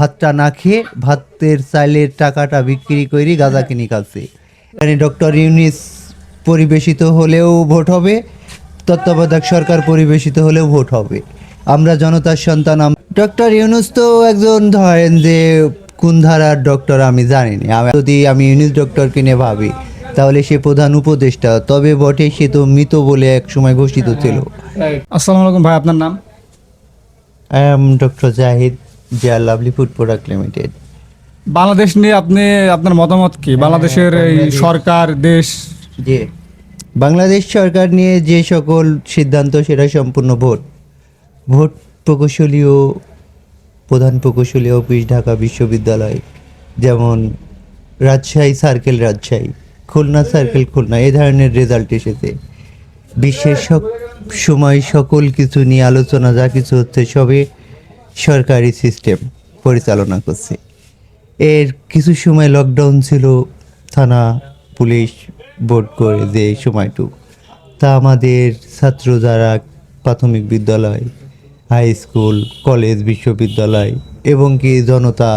ভাতটা না খেয়ে ভাতের চাইলের টাকাটা বিক্রি করে গাঁজা কিনে খাচ্ছে। এখানে ডক্টর ইউনিস পরিবেশিত হলেও ভোট হবে তত্ত্বাবধায়ক সরকার পরিবেশিত হলেও ভোট হবে। আমরা জনতার সন্তান ডক্টর ইউনুস তো একজন ধরেন যে কোন ধারার ডক্টর আমি জানি না আমি যদি আমি ইউনিস ডক্টর কিনে ভাবি তাহলে সে প্রধান উপদেষ্টা তবে বটে সে তো মৃত বলে এক সময় ঘোষিত ছিল। আসসালামু আলাইকুম ভাই আপনার নাম? I am doctor Zahid Zia lovely food product limited Bangladesh নিয়ে আপনি আপনার মতামত কি? বাংলাদেশের এই সরকার দেশ? যে বাংলাদেশ সরকার নিয়ে যে সকল সিদ্ধান্ত সেটা সম্পূর্ণ ভোট। ভোট প্রকৌশলীয় প্রধান প্রকৌশলী অফিস ঢাকা বিশ্ববিদ্যালয় যেমন রাজশাহী সার্কেল রাজশাহী খুলনা সার্কেল খুলনা এই ধরনের রেজাল্ট এসেছে। বিশ্বের সব সময় সকল কিছু নিয়ে আলোচনা যা কিছু হচ্ছে সবে সরকারি সিস্টেম পরিচালনা করছে। এর কিছু সময় লকডাউন ছিল থানা পুলিশ বোর্ড করে যে সময়টুকু। তা আমাদের ছাত্র যারা প্রাথমিক বিদ্যালয় হাই স্কুল কলেজ বিশ্ববিদ্যালয় এবং কি জনতা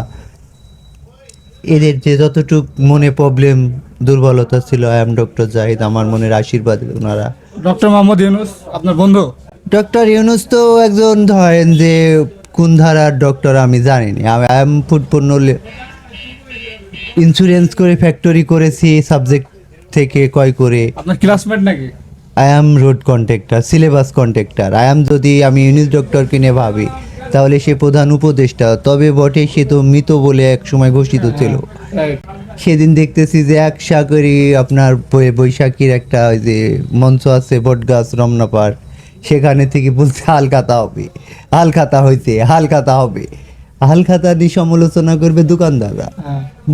এদের যে যতটুক মনে প্রবলেম দুর্বলতা ছিল আই এম ডক্টর জাহিদ আমার মনের আশীর্বাদ ওনারা। ডক্টর মোহাম্মদ ইউনুস আপনার বন্ধু? ডক্টর ইউনুস তো একজন ধরেন যে কোন ধারার ডক্টর আমি জানি না আমি এম পণ্য ইন্স্যুরেন্স করে ফ্যাক্টরি করেছি সাবজেক্ট থেকে ক্রয় করে। আপনার ক্লাসমেট নাকি? I am road contractor syllabus contractor I am যদি আমি ইউনিস ডক্টর কিনে ভাবি তাহলে সে প্রধান উপদেষ্টা। তবে বটে সে তো মৃত বলে এক সময় ঘোষিত ছিল। সেদিন দেখতেছি যে এক সাগরি আপনার বৈশাখীর একটা ওই যে মঞ্চ আছে বটগাছ রমনা পার্ক। সেখানে থেকে বলছে হালখাতা হবে। হালখাতা হয়েছে হালখাতা হবে। হালখাতা নিয়ে সমালোচনা করবে দোকানদাররা।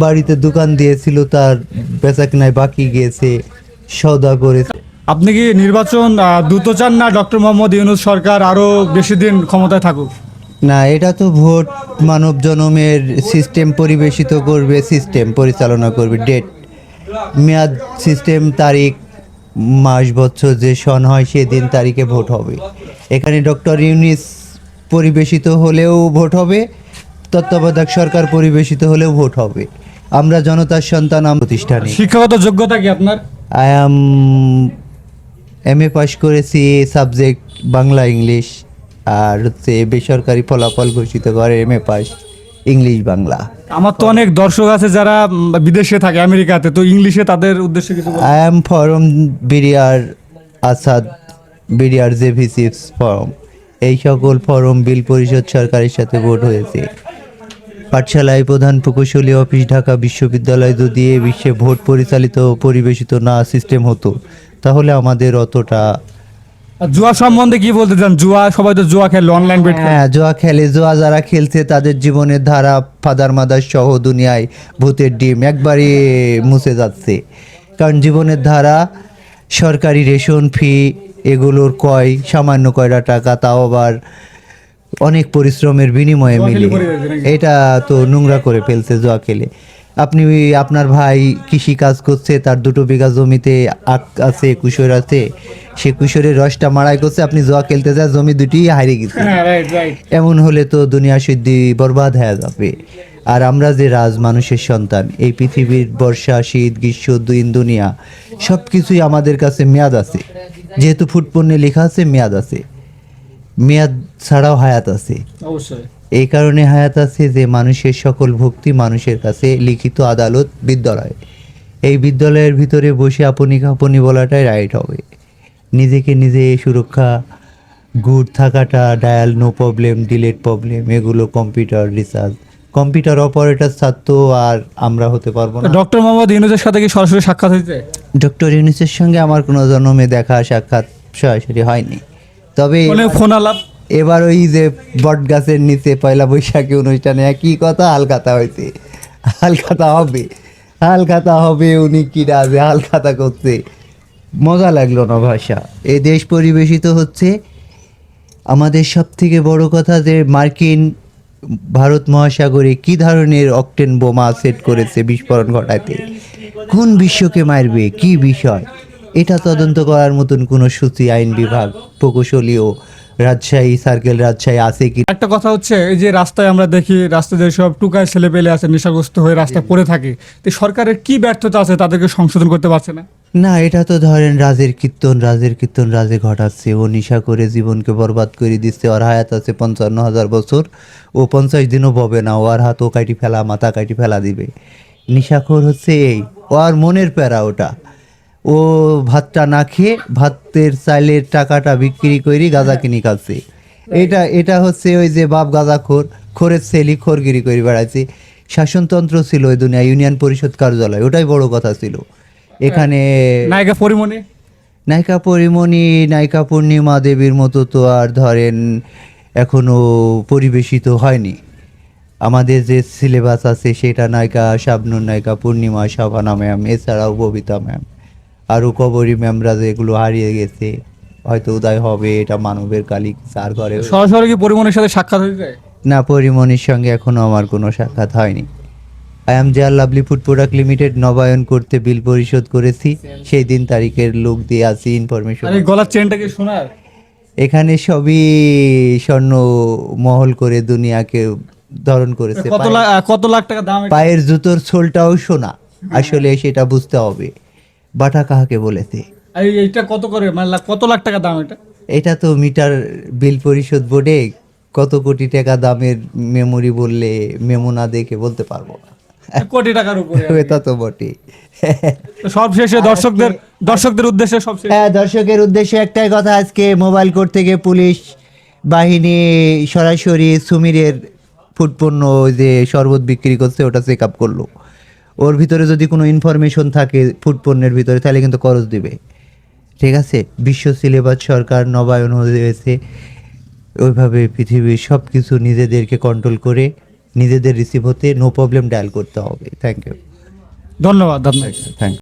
বাড়িতে দোকান দিয়েছিল তার বেচা কেনায় বাকি গিয়েছে সৌদা করে আপনি কি নির্বাচন দ্রুত চান না ডক্টর মোহাম্মদ ইউনুস সরকার আরও বেশি দিন ক্ষমতায় থাকুক? না এটা তো ভোট মানব জনমের সিস্টেম পরিবেশিত করবে সিস্টেম পরিচালনা করবে ডেট মেয়াদ সিস্টেম তারিখ মাস বছর যে সন হয় সেদিন তারিখে ভোট হবে। এখানে ডক্টর ইউনিস পরিবেশিত হলেও ভোট হবে তত্ত্বাবধায়ক সরকার পরিবেশিত হলেও ভোট হবে। আমরা জনতার সন্তান প্রতিষ্ঠানে। শিক্ষাগত যোগ্যতা কি আপনার? I am M A pass করেছি সাবজেক্ট বাংলা ইংলিশ আর হচ্ছে বেসরকারি ফলাফল ঘোষিত করে M A pass English Bangla. আমার তো অনেক দর্শক আছে যারা বিদেশে থাকে আমেরিকাতে তো ইংলিশে তাদের উদ্দেশ্যে কিছু আই অ্যাম ফরম বিরিয়ার আসাদ বিরিয়ার জেভিসিপস ফরম এই সকল ফরম বিল পরিষদ সরকারের সাথে ভোট হয়েছে। পাঠশালায় প্রধান প্রকৌশলী অফিস ঢাকা বিশ্ববিদ্যালয় যদি এ বিশ্বে ভোট পরিচালিত পরিবেশিত না সিস্টেম হতো তাহলে আমাদের অতটা জুয়া সম্বন্ধে কি বলতে চান? জুয়া সবাই তো জুয়া খেলে অনলাইন বেট হ্যাঁ জুয়া খেলে জুয়া যারা খেলছে তাদের জীবনের ধারা ফাদার মাদার সহ দুনিয়ায় ভূতের ডিম একবারই মুছে যাচ্ছে। কারণ জীবনের ধারা সরকারি রেশন ফি এগুলোর কয় সামান্য কয়টা টাকা তাও আবার অনেক পরিশ্রমের বিনিময়ে মিলে? এটা তো নোংরা করে ফেলছে জোয়া খেলে আপনি আপনার ভাই কৃষি কাজ করছে তার দুটো বিঘা জমিতে আখ আছে কুশোর আছে সে কুশোরের রসটা মারাই করছে আপনি জোয়া খেলতে যায় জমি দুটি হারিয়ে গেছে। হ্যাঁ এমন হলে তো দুনিয়া সিদ্ধি বরবাদ হয়ে যাবে। আর আমরা যে রাজ মানুষের সন্তান এই পৃথিবীর বর্ষা শীত গ্রীষ্ম দুই দুনিয়া সব কিছুই আমাদের কাছে মেয়াদ আছে। যেহেতু ফুটপণ্যে লেখা আছে মেয়াদ আছে। মেয়াদ ছাড়াও হায়াত আছে। অবশ্যই। এই কারণে হায়াত আছে যে মানুষের সকল ভক্তি মানুষের কাছে লিখিত আদালত বিদ্যালয়। এই বিদ্যালয়ের ভিতরে বসে আপনি কাপনি বলাটাই রাইট হবে। নিজেকে নিজে সুরক্ষা গুড থাকাটা dial no problem delete problem এগুলো কম্পিউটার রিসার্চ কম্পিউটার অপারেটর ছাত্র আর আমরা হতে পারব না। ডক্টর মোহাম্মদ ইউনুসের সাথে কি সরাসরি সাক্ষাৎ হয়েছে ডক্টর ইউনিসের সঙ্গে আমার কোনো জন্মে দেখা সাক্ষাৎ সরাসরি হয়নি। তবে মানে ফোন আলাপ। এবার ওই যে বট গাছের নিচে পয়লা বৈশাখী অনুষ্ঠানে একই কথা হালখাতা হয়েছে হালখাতা হবে। হালখাতা হবে উনি কি রাজে হালখাতা করছে। মজা লাগল না ভাষা। এ দেশ পরিবেশিত হচ্ছে। আমাদের সব থেকে বড় কথা যে মার্কিন ভারত মহাসাগরে কি ধরনের অকটেন বোমা সেট করেছে বিস্ফোরণ ঘটাতে? কোন বিশ্বকে মারবে? কি বিষয়? এটা তদন্ত করার মতন কোনো সূচি আইন বিভাগ প্রকৌশলীয় রাজশাহী, সার্কেল রাজশাহী আছে কি? একটা কথা হচ্ছে, এই যে রাস্তায় আমরা দেখি, রাস্তায় যেসব টুকায় ছেলে পেলে আছে, নেশাগ্রস্ত হয়ে রাস্তায় পড়ে থাকে। তো সরকারের কি ব্যর্থতা আছে তাদেরকে সংশোধন করতে পারছে না? না, এটা তো ধরেন রাজের কীর্তন রাজের কীর্তন রাজে ঘটাচ্ছে। ও নিশা করে জীবনকে বরবাদ করে দিচ্ছে, ওর হায়াত আছে পঞ্চান্ন হাজার বছর। ও পঞ্চাশ দিনও ববে না, ও আর হাত ও কাটি ফেলা, মাথা কাটি ফেলা দিবে। নিশাখোর হচ্ছে এই, ও আর মনের প্যারা ওটা। ও ভাতটা না খেয়ে ভাতের চাইলের টাকাটা বিক্রি করে গাঁজা কিনে খাচ্ছে। এটা এটা হচ্ছে ওই যে বাপ গাঁজা খোর, খোরের সেলি খোরগিরি করে বেড়াচ্ছে শাসনতন্ত্র ছিল ওই দুনিয়া ইউনিয়ন পরিষদ কার্যালয়, ওটাই বড় কথা ছিল। এখানে নায়িকা পরিমণি? নায়িকা পরিমণি নায়িকা পূর্ণিমা দেবীর মতো তো আর ধরেন এখনও পরিবেশিত হয়নি। আমাদের যে সিলেবাস আছে সেটা নায়িকা শাবনুর নায়িকা পূর্ণিমা শাবানা ম্যাম এছাড়াও ববিতা ম্যাম আরও কবরী ম্যামরা যেগুলো হারিয়ে গেছে হয়তো উদয় হবে এটা মানবের কালিক স্যার করে সরাসরি কি পরিমণির সাথে সাক্ষাৎ হয়ে যায় না পরিমণির সঙ্গে এখনও আমার কোনো সাক্ষাৎ হয়নি। আই এম জেয়ার লাভলি ফুড প্রোডাক্ট লিমিটেড নবায়ন করতে বিল পরিশোধ করেছি। সেই দিন তারিখের লোক দিয়ে আছি ইনফরমেশন আর গলার চেনটা কি শোনার। এখানে সবই স্বর্ণ মহল করে দুনিয়াকে ধারণ করেছে। কত লাখ কত লাখ টাকা দাম পায়ের জুতোর সোলটাও সোনা আসলে সেটা বুঝতে হবে। বাটা কাহাকে বলেছে? এইটা কত করে? মানে কত লাখ টাকা দাম এটা? এটা তো মিটার বিল পরিশোধ বোর্ডে কত কোটি টাকা দামের মেমোরি বললে মেমো না দেখে বলতে পারব না। কোটি টাকার উপরে এটা তো বটে তো সব দর্শকদের দর্শকদের উদ্দেশ্যে সবশেষে হ্যাঁ দর্শকের উদ্দেশ্যে একটাই কথা আজকে মোবাইল কোর্ট থেকে পুলিশ বাহিনী সরাসরি সুমিরের ফুড পণ্য ওই যে শরবত বিক্রি করছে ওটা চেক আপ করল। ওর ভিতরে যদি কোনো ইনফরমেশন থাকে ফুড পণ্যের ভিতরে তাহলে কিন্তু খরচ দিবে। ঠিক আছে? বিশ্ব সিলেবাস সরকার নবায়ন হয়েছে। ওইভাবে পৃথিবীর সব কিছু নিজেদেরকে কন্ট্রোল করে নিজেদের রিসিভ হতে নো প্রবলেম ডায়াল করতে হবে। থ্যাংক ইউ ধন্যবাদ ধন্যবাদ থ্যাংক